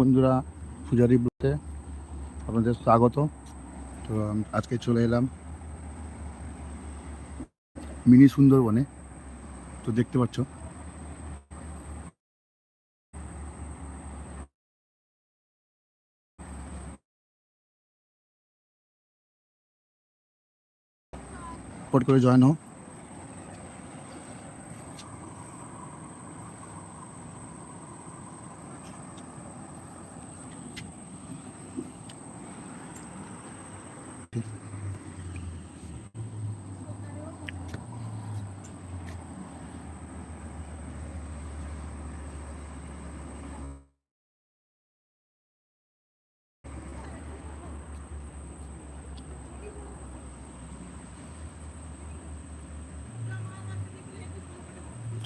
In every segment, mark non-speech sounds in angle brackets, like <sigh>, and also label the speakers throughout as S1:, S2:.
S1: বন্ধুরা, পূজারি ব্লতে আপনাদের স্বাগত। তো আজকে চলে এলাম মিনি সুন্দরবনে। তো দেখতে পাচ্ছ। করে জয়েন হও।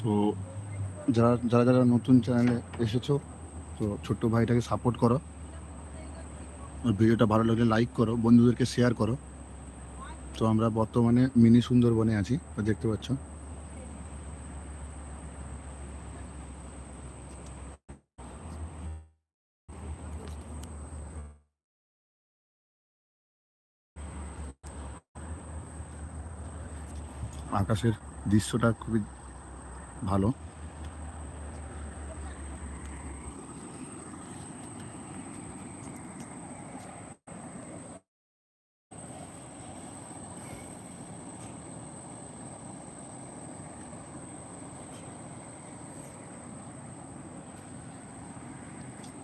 S1: তো যারা যারা যারা নতুন চ্যানেলে এসেছ, তো ছোট্ট ভাইটাকে সাপোর্ট করো। ভিডিওটা ভালো লাগলে লাইক করো, বন্ধুদেরকে শেয়ার করো। তো আমরা বর্তমানে মিনি সুন্দরবনে আছি দেখতে পাচ্ছ। আকাশের দৃশ্যটা খুবই ভালো।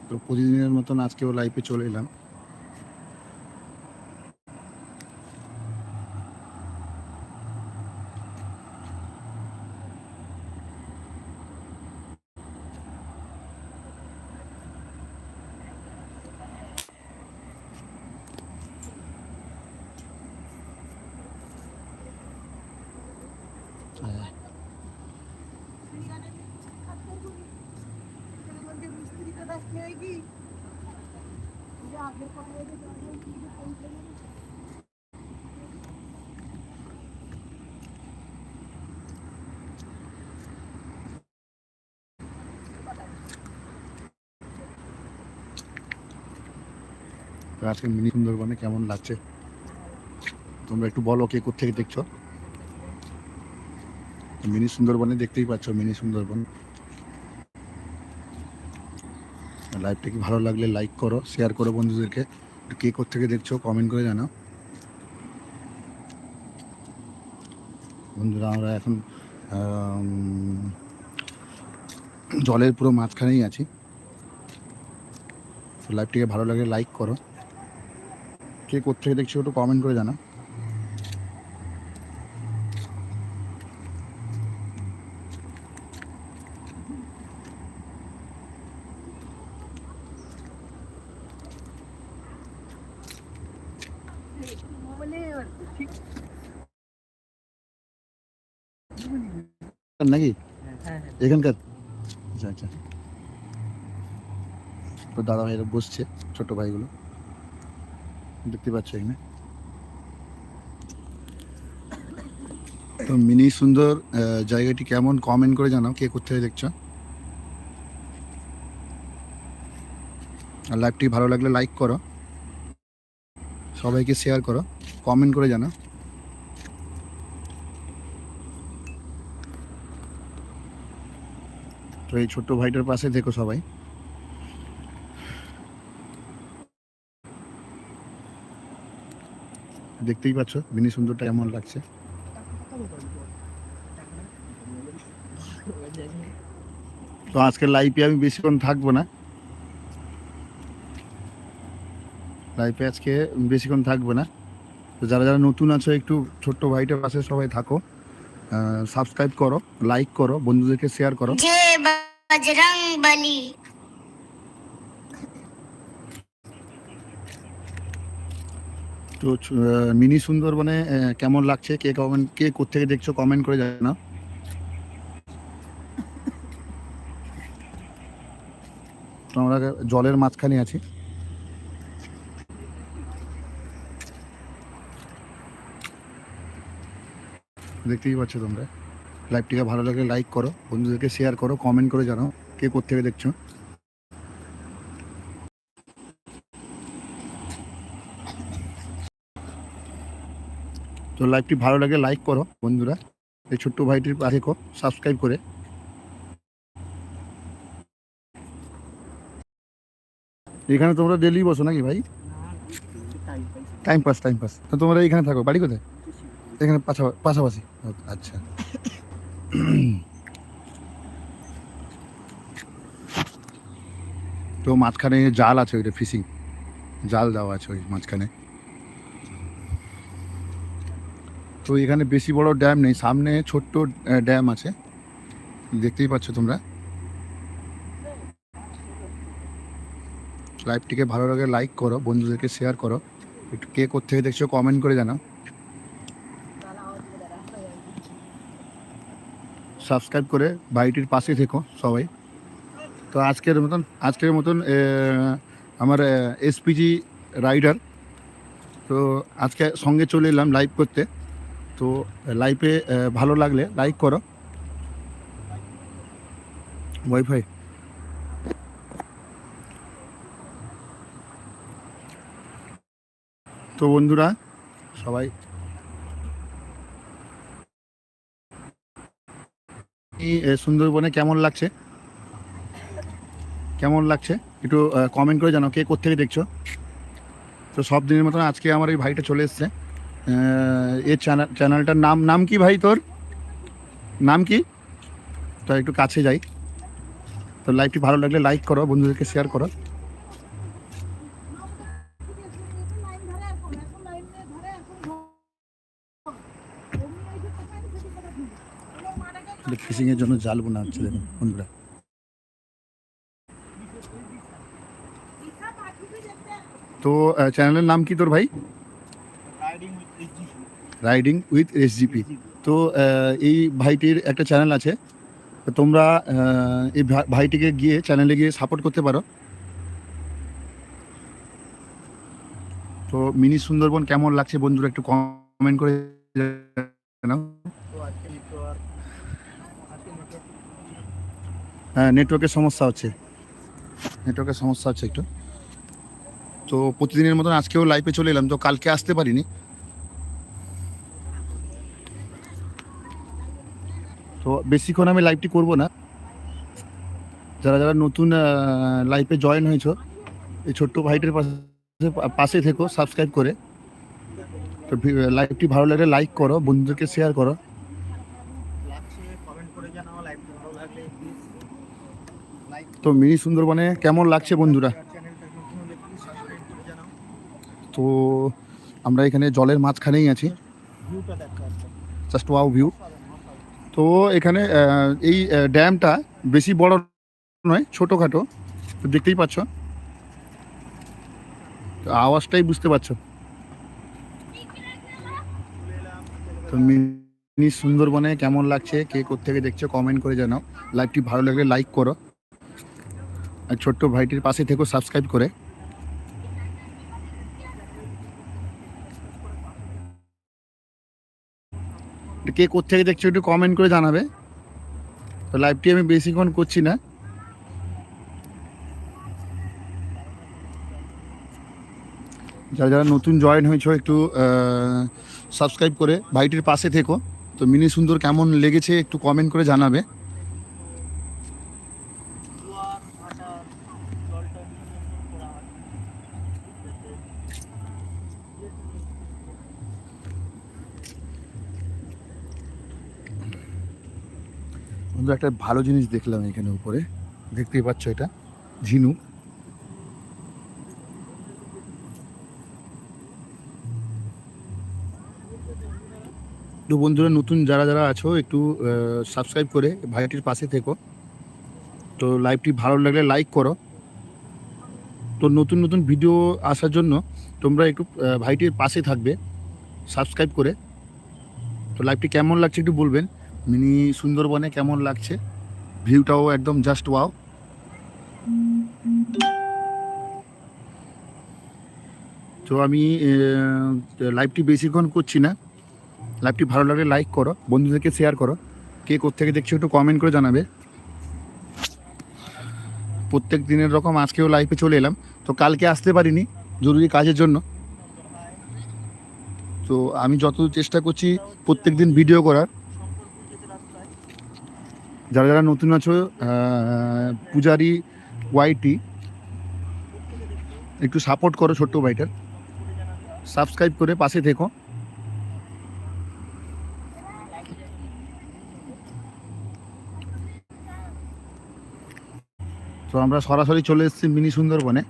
S1: তো প্রতিদিনের মতন আজকেও লাইফে চলে এলাম তো আজকে মিনি সুন্দরবনে কেমন লাগছে? তোমরা একটু বলো কে থেকে দেখছ? মিনি সুন্দরবনে দেখতেই পাচ্ছ, মিনি সুন্দরবন। লাইভটা কি ভালো লাগলে লাইক করো শেয়ার করো বন্ধুদেরকে। কে থেকে দেখছ কমেন্ট করে জানাও। বন্ধুরা, আমরা এখন জলের পুরো মাঝখানেই আছি। লাইভটিকে ভালো লাগলে লাইক করো। কে থেকে দেখছ একটু কমেন্ট করে জানাও নাকি এখানকার? আচ্ছা আচ্ছা। তো দাদা ভাইরা বসছে, ছোট ভাইগুলো। দেখতে পাচ্ছ এখানে। তো মিনি সুন্দর জায়গাটি কেমন? কমেন্ট করে জানাও, কে কোথায় দেখছ? আর লাইভটি ভালো লাগলে লাইক করো। সবাইকে শেয়ার করো কমেন্ট করে জানাও। তো এই ছোট্ট ভাইটার পাশে দেখো সবাই। দেখতেই পাচ্ছ, মিনি সুন্দরটা কেমন লাগছে। তো আজকে লাইফে আমি বেশিক্ষণ থাকব না। লাইফে আজকে বেশিক্ষণ থাকব না। তো যারা যারা নতুন আছো, একটু ছোট্ট ভাইটার পাশে সবাই থাকো। সাবস্ক্রাইব করো লাইক করো, বন্ধুদেরকে শেয়ার করো।
S2: बजरंग बली
S1: তো মিনি সুন্দরবনে আহ, কেমন লাগছে কে কমেন্ট কে কোথেকে দেখছো কমেন্ট করে জানাও তো আমরা জলের মাঝখানে আছি দেখতেই পাচ্ছ তোমরা লাইভটিকে ভালো লাগলে লাইক করো, বন্ধুদেরকে শেয়ার করো কমেন্ট করে জানাও কে কোথেকে দেখছ। তো লাইভটি ভালো লাগে লাইক করো বন্ধুরা, এই ছোট্ট ভাইটির পাশে সাবস্ক্রাইব করে। এখানে তোমরা ডেলি বসো নাকি ভাই? টাইম পাস টাইম পাস তোমরা এখানে থাকো, বাড়ি কোথায়? এখানে পাশাপাশি। আচ্ছা। <clears throat> তো মাঝখানে জাল আছে ওইটা ফিশিং। জাল দেওয়া আছে ওই মাঝখানে। তো এখানে বেশি বড় ড্যাম নেই, সামনে ছোট্ট ড্যাম আছে। দেখতেই পাচ্ছ তোমরা। লাইভটিকে ভালো লাগে লাইক করো, বন্ধুদেরকে শেয়ার করো। একটু কে কোথেকে দেখছ কমেন্ট করে জানাও। সাবস্ক্রাইব করে বাড়িটির পাশে থেকো সবাই। তো আজকের মতন আজকের মতন আমার এসপিজি রাইডার তো আজকে সঙ্গে চলে এলাম লাইভ করতে। তো লাইভে ভালো লাগলে লাইক করো। ওয়াইফাই তো বন্ধুরা, সবাই এ, সুন্দরবনে কেমন লাগছে? কেমন লাগছে? একটু কমেন্ট করে জানো কে কোথেকে দেখছ? তো সব দিনের মতন আজকে আমার এই ভাইটা চলে এসছে। এর চ্যানেল চ্যানেলটার নাম নাম কি ভাই তোর? নাম কি? তো একটু কাছে যাই। তো লাইভটি ভালো লাগলে লাইক করো বন্ধুদেরকে শেয়ার করো। ফিশিং এর জন্য জাল বোনা হচ্ছে, দেখুন, বন্ধুরা। তো চ্যানেলের নাম কি তোর ভাই? রাইডিং উইথ এসজিপি তো এই ভাইটির একটা চ্যানেল আছে। তোমরা এই ভাইটিকে গিয়ে চ্যানেলে গিয়ে সাপোর্ট করতে পারো। তো, মিনি সুন্দরবন কেমন লাগছে বন্ধুরা একটু কমেন্ট করে জানাও। হ্যাঁ নেটওয়ার্কের সমস্যা হচ্ছে। নেটওয়ার্কের সমস্যা হচ্ছে একটু। তো প্রতিদিনের মতন আজকেও লাইভে চলে এলাম, তো কালকে আসতে পারিনি। তো বেশিক্ষণ আমি লাইভটি করব না। যারা যারা নতুন লাইভে জয়েন হয়েছো, এই ছোট্ট ভাইটের পাশে পাশে থেকো সাবস্ক্রাইব করে। তো লাইভটি ভালো লাগলে লাইক করো, বন্ধুদেরকে শেয়ার করো। তো মিনি সুন্দরবনে কেমন লাগছে বন্ধুরা? তো আমরা এখানে জলের মাঝখানেই আছি। জাস্ট ওয়াও ভিউ তো এখানে এই ড্যামটা বেশি বড় নয়, ছোটোখাটো। তো দেখতেই পাচ্ছ। আওয়াজটাই বুঝতে পারছ। তো মিনি সুন্দরবনে কেমন লাগছে, কে কোথেকে দেখছ কমেন্ট করে জানাও। লাইভটি ভালো লাগলে লাইক করো। ছোট্ট ভাইটির পাশে থেকেও সাবস্ক্রাইব করে। কে কোথেকে দেখছ একটু কমেন্ট করে জানাবে। তো লাইভটি আমি বেশিক্ষণ করছি না। যারা যারা নতুন জয়েন হয়েছো একটু সাবস্ক্রাইব করে, ভাইটির পাশে থেকো। তো মিনি সুন্দর কেমন লেগেছে একটু কমেন্ট করে জানাবে। বন্ধু একটা ভালো জিনিস দেখলাম এখানে উপরে। দেখতেই পাচ্ছ এটা, ঝিনুক। তো বন্ধুরা, নতুন যারা যারা আছো, একটু সাবস্ক্রাইব করে ভাইটির পাশে থেকো। তো লাইভটি ভালো লাগলে লাইক করো। তো নতুন নতুন ভিডিও আসার জন্য তোমরা একটু ভাইটির পাশে থাকবে সাবস্ক্রাইব করে। তো লাইভটি কেমন লাগছে একটু বলবেন। মিনি সুন্দরবনে কেমন লাগছে? ভিউটাও একদম জাস্ট ওয়াও তো আমি লাইভটি বেশিক্ষণ করছি না। লাইভটি ভালো লাগলে লাইক করো, বন্ধুদেরকে শেয়ার করো। কে কোথেকে দেখছ একটু কমেন্ট করে জানাবে। প্রত্যেক দিনের রকম আজকেও লাইভে চলে এলাম। তো কালকে আসতে পারিনি, জরুরি কাজের জন্য। তো আমি যত চেষ্টা করছি প্রত্যেক দিন ভিডিও করার। যারা যারা নতুন আছো পূজারি ওয়াইটি একটু সাপোর্ট করো ছোট্ট ভাইটার। সাবস্ক্রাইব করে পাশে থেকো। তো আমরা সরাসরি চলে এসেছি মিনি সুন্দরবনে।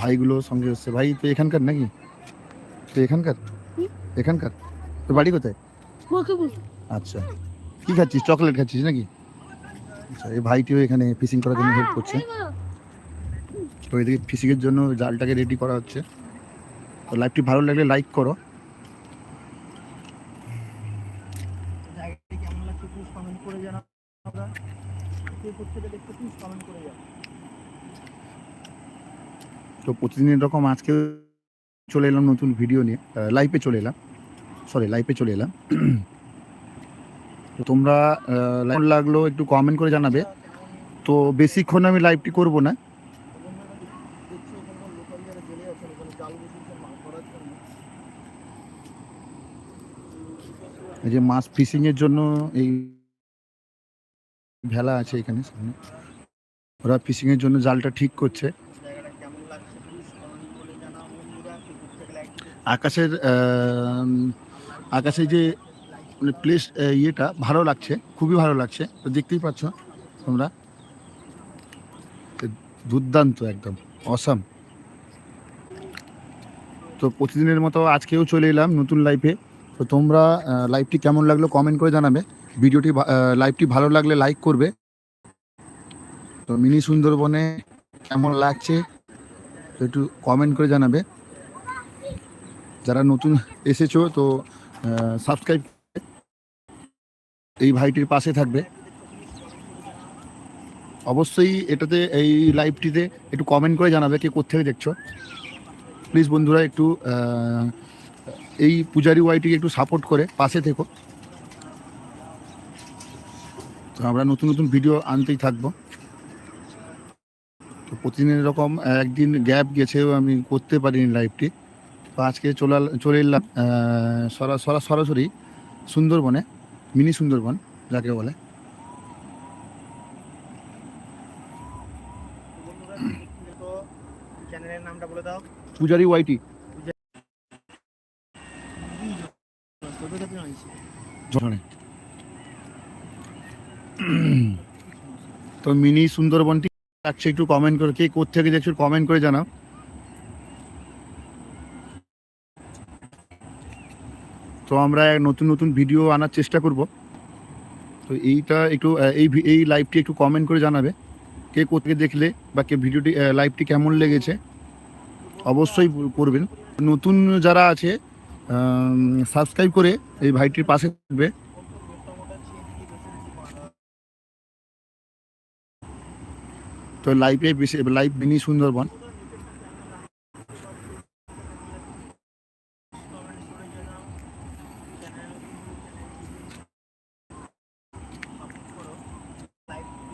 S1: ভাইগুলো সঙ্গে এসছে। ভাই, তো এখানকার নাকি? তো এখানকার? এখানকার? তো বাড়ি কোথায়? আচ্ছা। কি খাচ্ছিস? চকলেট খাচ্ছিস নাকি? আচ্ছা এই ভাইটিও এখানে ফিশিং করার জন্য হেল্প করছে। তো এদিকে ফিশিংয়ের জন্য জালটাকে রেডি করা হচ্ছে। তো লাইভটি ভালো লাগলে লাইক করো। তো প্রতিদিন এরকম আজকে চলে এলাম নতুন ভিডিও নিয়ে। লাইভে চলে এলাম। সরি লাইভে চলে এলাম। তো তোমরা কেমন লাগল একটু কমেন্ট করে জানাবে। তো বেশিক্ষণ আমি লাইভটি করব না। এই যে মাছ ফিশিংয়ের জন্য এই ভেলা আছে এখানে সামনে। ওরা ফিশিংয়ের জন্য জালটা ঠিক করছে
S3: জায়গাটা কেমন লাগছে প্লিজ কমেন্ট করে জানাও বন্ধুরা কে কোথেকে লাইক
S1: আকাশের আকাশে যে মানে প্লেস ইয়েটা ভালো লাগছে, খুবই ভালো লাগছে। তো দেখতেই পাচ্ছ তোমরা। দুর্দান্ত একদম অসাম তো প্রতিদিনের মতো আজকেও চলে এলাম নতুন লাইফে তো তোমরা লাইভটি কেমন লাগল কমেন্ট করে জানাবে। ভিডিওটি লাইভটি ভালো লাগলে লাইক করবে। তো মিনি সুন্দরবনে কেমন লাগছে একটু কমেন্ট করে জানাবে। যারা নতুন এসেছ, তো সাবস্ক্রাইব এই ভাইটির পাশে থাকবে। অবশ্যই এটাতে, এই লাইভটিতে একটু কমেন্ট করে জানাবে কে কোথেকে দেখছ। প্লিজ বন্ধুরা একটু এই পূজারি ওয়াইটিকে একটু সাপোর্ট করে, পাশে থেকো। তো আমরা নতুন নতুন ভিডিও আনতেই থাকব। তো প্রতিদিন এরকম একদিন গ্যাপ গেছেও আমি করতে পারিনি লাইভটি তো আজকে চলে আল- চলে এলাম সরা- সরা- সরাসরি সুন্দরবনে মিনি সুন্দরবন যাকে বলে। পূজারি ওয়াইটি।
S3: তো
S1: মিনি সুন্দরবনটি লাগছে একটু কমেন্ট করে কে কোথেকে দেখছ কমেন্ট করে জানাও। তো আমরা নতুন নতুন ভিডিও আনার চেষ্টা করব। তো এইটা একটু এই এই লাইভটি একটু কমেন্ট করে জানাবে। কে কোথেকে দেখলে বা কে ভিডিওটি লাইভটি কেমন লেগেছে, অবশ্যই করবেন। নতুন যারা আছে সাবস্ক্রাইব করে এই ভাইটির পাশে থাকবে। তো লাইভে বেশি লাইভ মিনি সুন্দরবন।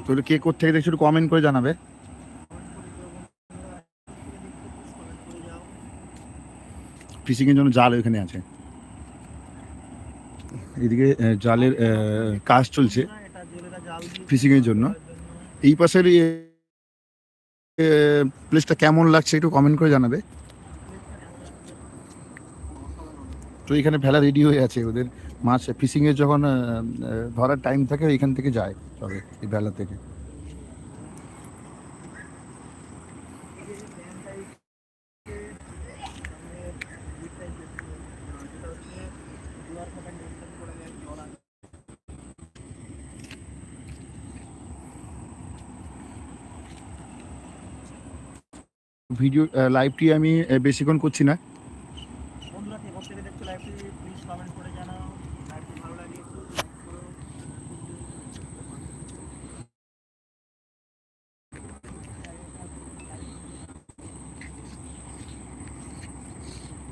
S1: তো কে কোথেকে দেখছ একটু কমেন্ট করে জানাবে। ফিশিং এর জন্য জাল ওইখানে আছে। এদিকে জালের কাজ চলছে ফিশিং এর জন্য। এই পাশের প্লেসটা কেমন লাগছে একটু কমেন্ট করে জানাবে। তো এখানে ভেলা রেডি হয়ে আছে ওদের। মাছ ফিশিং এর যখন ধরার টাইম থাকে এখান থেকে যায় তবে এই বেলা থেকে। ভিডিও লাইভটি আমি বেশিক্ষণ করছি না
S3: বন্ধুরা কে কোথেকে দেখছ লাইভটি প্লিজ কমেন্ট করে জানাও লাইভটি ভালো লাগে একটু লাইক করো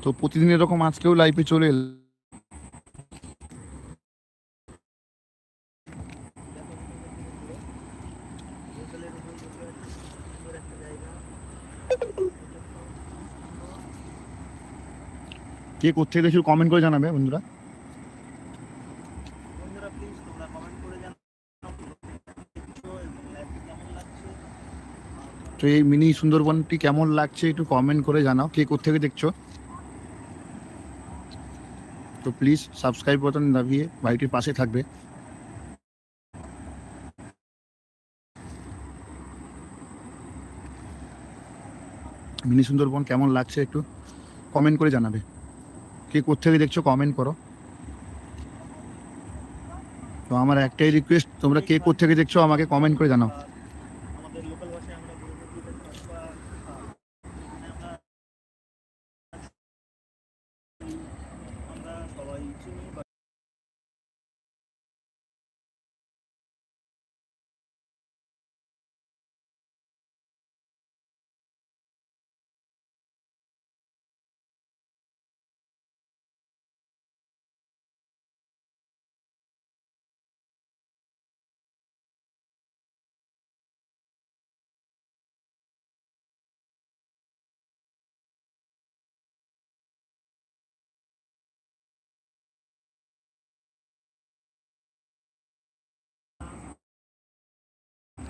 S1: তো প্রতিদিন এরকম আজকেও লাইফে চলে এল কে কোথেকে দেখছ কমেন্ট করে জানাবে বন্ধুরা? তো এই মিনি সুন্দরবনটি কেমন লাগছে একটু কমেন্ট করে জানাও। কে কোথেকে দেখছ? তো প্লিজ সাবস্ক্রাইব বাটন দাবিয়ে বাড়িটির পাশে থাকবে। মিনি সুন্দরবন কেমন লাগছে একটু কমেন্ট করে জানাবে। কে কোথেকে দেখছ কমেন্ট করো। তো আমার একটাই রিকোয়েস্ট তোমরা কে কোথেকে দেখছ আমাকে কমেন্ট করে জানাও।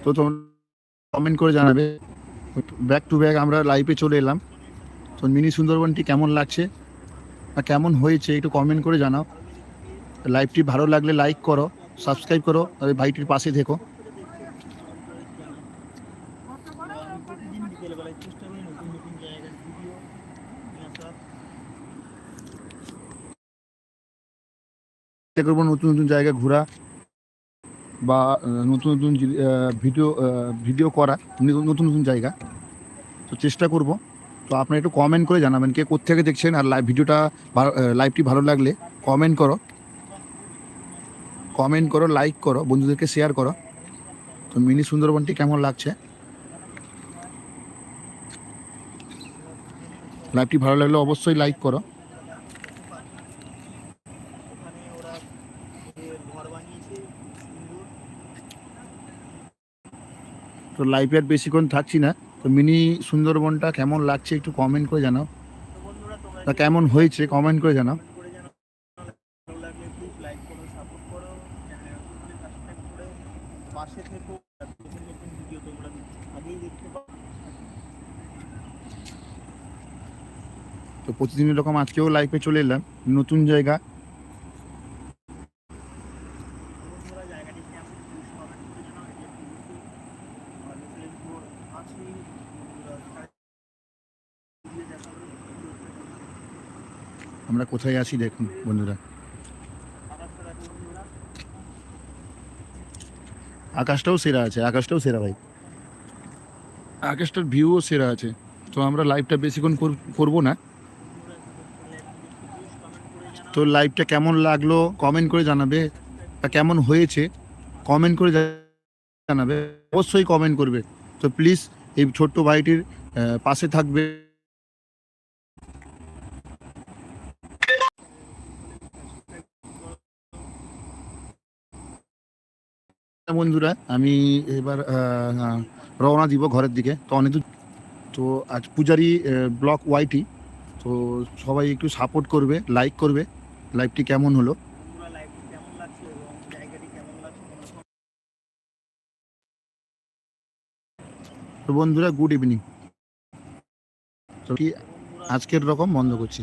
S1: তো তোমরা কমেন্ট করে জানাবে। ব্যাক টু ব্যাক আমরা লাইভে চলে এলাম। তো মিনি সুন্দরবনটি কেমন লাগছে? বা কেমন হয়েছে? একটু কমেন্ট করে জানাও। লাইভটি ভালো লাগলে লাইক করো সাবস্ক্রাইব করো আর ভাইটির পাশে থেকো। করব নতুন নতুন জায়গা ঘোরা। বা নতুন নতুন ভিডিও ভিডিও করা, নতুন নতুন জায়গা। তো চেষ্টা করব। তো আপনারা একটু কমেন্ট করে জানাবেন কে কোথেকে দেখছেন আর লাইভ ভিডিওটা লাইভটি ভালো লাগলে কমেন্ট করো। কমেন্ট করো লাইক করো, বন্ধুদেরকে শেয়ার করো। তো মিনি সুন্দরবনটি কেমন লাগছে? লাইভটি ভালো লাগলে অবশ্যই লাইক করো
S3: ওখানে ওরা ওদের ঘর বানিয়েছে সুন্দর
S1: তো লাইভে আর বেশিক্ষণ থাকছি না। তো মিনি সুন্দরবনটা কেমন লাগছে একটু কমেন্ট করে জানাও।
S3: তো
S1: কেমন হয়েছে কমেন্ট করে জানাও। তো প্রতিদিন এরকম আজকেও লাইভে চলে এলাম। নতুন জায়গা
S3: বন্ধুরা জায়গাটি কেমন প্লিজ কমেন্ট করে জানাও এটা টিভিতে আমাদের ফেসবুক আছে বন্ধুরা ভিডিও দেখাবে
S1: আমরা কোথায় আছি দেখুন বন্ধুরা। আকাশটাও সেরা আছে আকাশটাও সেরা ভাই। আকাশটার ভিউও সেরা আছে। তো আমরা লাইভটা বেশিক্ষণ কর- করব না। তো লাইভটা কেমন লাগল কমেন্ট করে জানাবে বা কেমন হয়েছে কমেন্ট করে জানাবে অবশ্যই কমেন্ট করবে। তো প্লিজ এই ছোট্ট ভাইটির পাশে থাকবে। বন্ধুরা, আমি এবার রওনা দিব ঘরের দিকে। তো অনেক তো আজ পূজারি ব্লক ওয়াইটি। তো সবাই একটু সাপোর্ট করবে লাইক করবে। লাইভটি কেমন হলো
S3: বন্ধুরা লাইভটি কেমন লাগছে এবং জায়গাটি কেমন লাগছে তোমরা
S1: তো বন্ধুরা গুড ইভিনিং কি আজকের রকম বন্ধ করছি।